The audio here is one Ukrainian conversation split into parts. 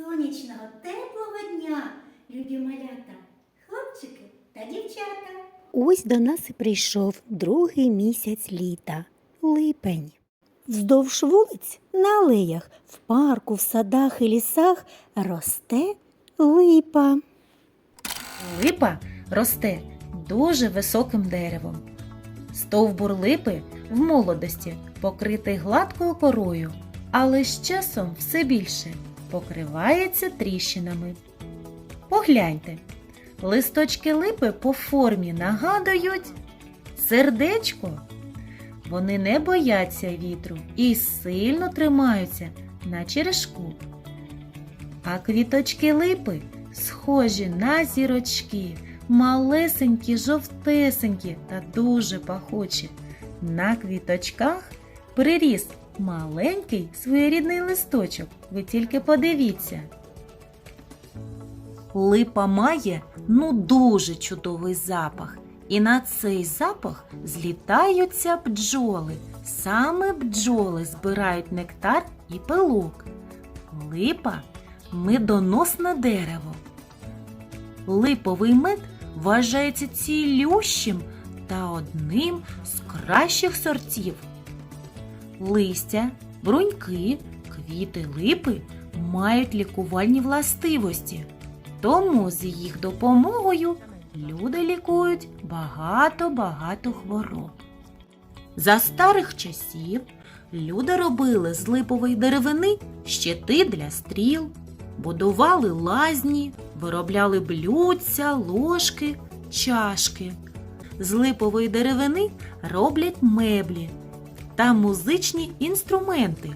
сонячного, теплого дня, любі малята, хлопчики та дівчата. Ось до нас і прийшов другий місяць літа липень. Вздовж вулиць на алеях, в парку, в садах і лісах росте липа. Липа росте дуже високим деревом. Стовбур липи в молодості покритий гладкою корою, але з часом все більше покривається тріщинами. Погляньте, листочки липи по формі нагадують сердечко. Вони не бояться вітру і сильно тримаються на черешку. А квіточки липи схожі на зірочки, малесенькі, жовтесенькі та дуже пахучі. На квіточках приріс маленький своєрідний листочок. Ви тільки подивіться. Липа має ну дуже чудовий запах. І на цей запах злітаються бджоли. Саме бджоли збирають нектар і пилок. Липа медоносне дерево. Липовий мед вважається цілющим та одним з кращих сортів. Листя, бруньки, квіти липи мають лікувальні властивості, тому з їх допомогою люди лікують багато-багато хвороб. За старих часів люди робили з липової деревини щити для стріл, будували лазні, виробляли блюдця, ложки, чашки. З липової деревини роблять меблі та музичні інструменти.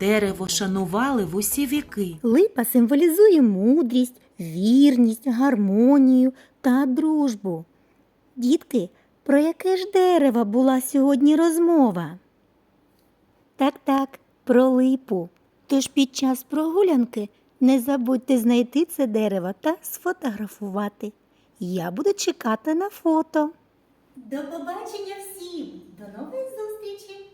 Дерево шанували в усі віки. Липа символізує мудрість, вірність, гармонію та дружбу. Дітки, про яке ж дерево була сьогодні розмова? Так, так, про липу. Тож під час прогулянки не забудьте знайти це дерево та сфотографувати. Я буду чекати на фото. До побачення всім! До нових зустрічей!